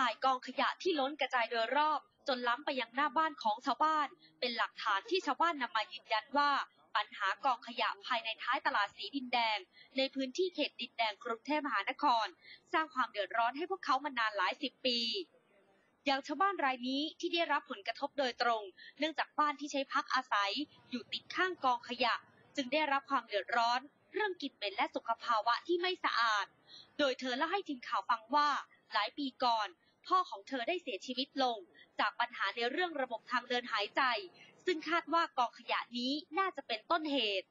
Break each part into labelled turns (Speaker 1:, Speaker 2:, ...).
Speaker 1: ถ่ายกองขยะที่ล้นกระจายโดยรอบ จนล้ำไปยังหน้าบ้านของชาวบ้าน เป็นหลักฐานที่ชาวบ้านนำมายืนยันว่า ปัญหากองขยะภายในท้ายตลาดสีดินแดง ในพื้นที่เขตดินแดงกรุงเทพมหานคร สร้างความเดือดร้อนให้พวกเขามานานหลายสิบปีอย่างชาวบ้านรายนี้ที่ได้รับผลกระทบโดยตรง เนื่องจากบ้านที่ใช้พักอาศัย อยู่ติดข้างกองขยะ จึงได้รับความเดือดร้อน เรื่องกลิ่นเหม็นและสุขภาวะที่ไม่สะอาด โดยเธอเล่าให้ทีมข่าวฟังว่า หลายปีก่อน พ่อของเธอได้เสียชีวิตลง จากปัญหาในเรื่องระบบทางเดินหายใจ ซึ่งคาดว่ากองขยะนี้น่าจะเป็นต้นเหตุ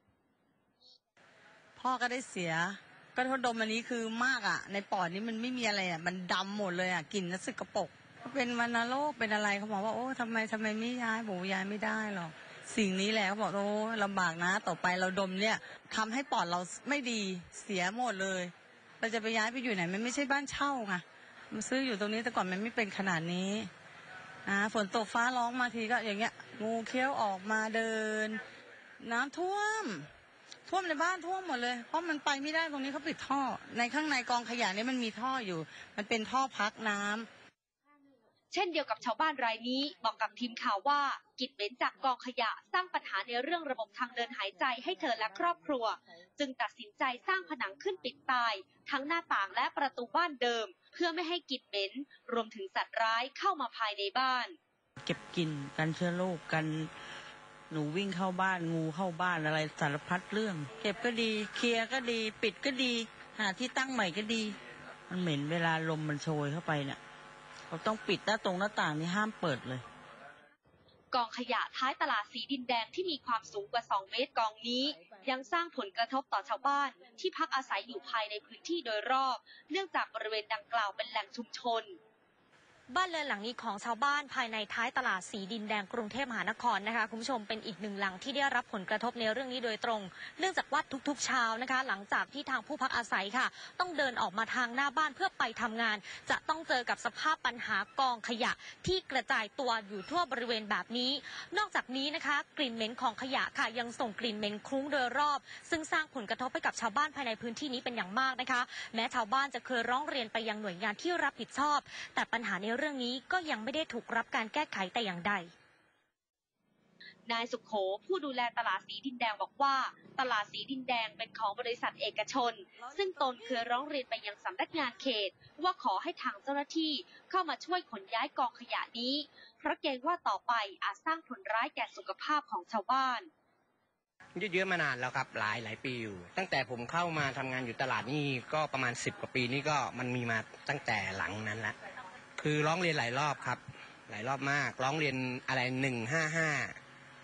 Speaker 2: พ่อก็ได้เสีย ก็ทดดมอันนี้คือมากอะ ในปอดนี้มันไม่มีอะไรอะมันดำหมดเลยอะกลิ่นน่ะสึกกระปรกเป็นวันโรคเป็นอะไรเขาบอกว่าโอ้ทำไมทำไมไม่ย้ายบอกย้ายไม่ได้หรอกสิ่งนี้แหละเขาบอกโอ้ลำบากนะ ต่อไปเราดมเนี่ยทำให้ปอดเราไม่ดีเสียหมดเลย เราจะไปย้ายไปอยู่ไหนมันไม่ใช่บ้านเช่าไง มันซื้ออยู่ตรงนี้แต่ก่อนมันไม่เป็นขนาดนี้อ่าฝนตกฟ้าร้องมาทีก็อย่างเงี้ย งูเคี้ยวออกมาเดิน น้ำท่วม ท่วมในบ้านท่วมหมดเลย เพราะมันไปไม่ได้ตรงนี้เขาปิดท่อ ในข้างในกองขยะนี่มันมีท่ออยู่ มันเป็นท่อพักน้ำ
Speaker 1: เช่นเดียวกับชาวบ้านรายนี้บอกกับทีมข่าวว่ากลิ่นเหม็นจากกองขยะสร้างปัญหาในเรื่องระบบทางเดินหายใจให้เธอและครอบครัว จึงตัดสินใจสร้างผนังขึ้นปิดตาย ทั้งหน้าต่างและประตูบ้านเดิม เพื่อไม่ให้กลิ่นเหม็นรวมถึงสัตว์ร้ายเข้ามาภายในบ้าน
Speaker 3: เก็บกลิ่นกันเชื้อโรคกันหนูวิ่งเข้าบ้านงูเข้าบ้านอะไรสารพัดเรื่อง เก็บก็ดีเคลียร์ก็ดี ปิดก็ดี หาที่ตั้งใหม่ก็ดี มันเหม็นเวลาลมมันโชยเข้าไปเนี่ย เราต้องปิดหน้าตรงหน้าต่างนี่ห้ามเปิดเลย
Speaker 1: กองขยะท้ายตลาดสีดินแดงที่มีความสูงกว่า 2 เมตรกองนี้ ยังสร้างผลกระทบต่อชาวบ้าน ที่พักอาศัยอยู่ภายในพื้นที่โดยรอบ เนื่องจากบริเวณดังกล่าวเป็นแหล่งชุมชน
Speaker 4: บ้านเรือนหลังนี้ของชาวบ้านภายในท้ายตลาดสีดินแดงกรุงเทพมหานครนะคะคุณผู้ชมเป็นอีกหนึ่งหลังที่ได้รับผลกระทบในเรื่องนี้โดยตรง เนื่องจากว่าทุกๆเช้านะคะ หลังจากที่ทางผู้พักอาศัยค่ะ ต้องเดินออกมาทางหน้าบ้านเพื่อไปทำงาน จะต้องเจอกับสภาพปัญหากองขยะที่กระจายตัวอยู่ทั่วบริเวณแบบนี้ นอกจากนี้นะคะ กลิ่นเหม็นของขยะค่ะยังส่งกลิ่นเหม็นคลุ้งโดยรอบ ซึ่งสร้างผลกระทบให้กับชาวบ้านภายในพื้นที่นี้เป็นอย่างมากนะคะ แม้ชาวบ้านจะเคยร้องเรียนไปยังหน่วยงานที่รับผิดชอบ แต่ปัญหาในเรื่องนี้ก็ยังไม่ได้ถูกรับการแก้ไขแต่อย่างใด
Speaker 1: นายสุขโขผู้ดูแลตลาดสีดินแดงบอกว่า ตลาดสีดินแดงเป็นของบริษัทเอกชน ซึ่งตนเคยร้องเรียนไปยังสำนักงานเขต ว่าขอให้ทางเจ้าหน้าที่เข้ามาช่วยขนย้ายกองขยะนี้ เพราะเกรงว่าต่อไปอาจสร้างผลร้ายแก่สุขภาพของชาวบ้าน
Speaker 5: ยืดเยื้อมานานแล้วครับหลายหลายปีอยู่ ตั้งแต่ผมเข้ามาทำงานอยู่ตลาดนี่ก็ประมาณ 10 กว่าปีนี่ก็มันมีมาตั้งแต่หลังนั้นละ คือร้องเรียนหลายรอบครับ หลายรอบมาก ร้องเรียนอะไรหนึ่งห้าห้า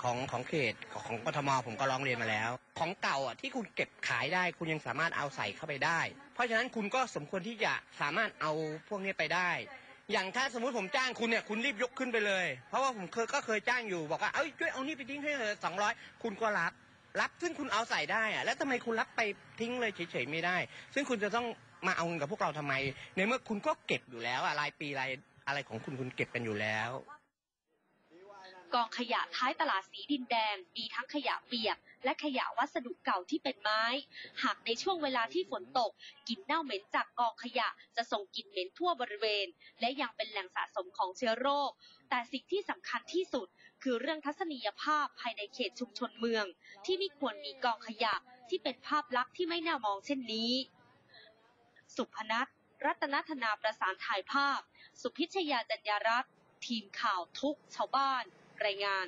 Speaker 5: ของของเขตของกทมผมก็ร้องเรียนมาแล้ว ของเก่าอะที่คุณเก็บขายได้ คุณยังสามารถเอาใส่เข้าไปได้ เพราะฉะนั้นคุณก็สมควรที่จะสามารถเอาพวกนี้ไปได้ อย่างถ้าสมมุติผมจ้างคุณเนี่ยคุณรีบยกขึ้นไปเลย เพราะว่าผมเคยก็เคยจ้างอยู่บอกว่าเอ้ยช่วยเอานี่ไปทิ้งให้เธอสองร้อยคุณก็รับรับซึ่งคุณเอาใส่ได้อะแล้วทำไมคุณรับไปทิ้งเลยเฉยๆไม่ได้ ซึ่งคุณจะต้อง มาเอาเงินกับพวกเราทำไม ในเมื่อคุณก็เก็บอยู่แล้วอะรายปีรายอะไรของคุณคุณเก็บกันอยู่แล้ว
Speaker 1: กองขยะท้ายตลาดสีดินแดง มีทั้งขยะเปียก และขยะวัสดุเก่าที่เป็นไม้ หากในช่วงเวลาที่ฝนตกกลิ่นเน่าเหม็นจากกองขยะจะส่งกลิ่นเหม็นทั่วบริเวณ และยังเป็นแหล่งสะสมของเชื้อโรค แต่สิ่งที่สำคัญที่สุดคือเรื่องทัศนียภาพภายในเขตชุมชนเมือง ที่ไม่ควรมีกองขยะที่เป็นภาพลักษณ์ที่ไม่น่ามองเช่นนี้ สุพนัทรัตนธนาประสานถ่ายภาพ สุพิชยาจัญญารัตน์ทีมข่าวทุกชาวบ้าน รายงาน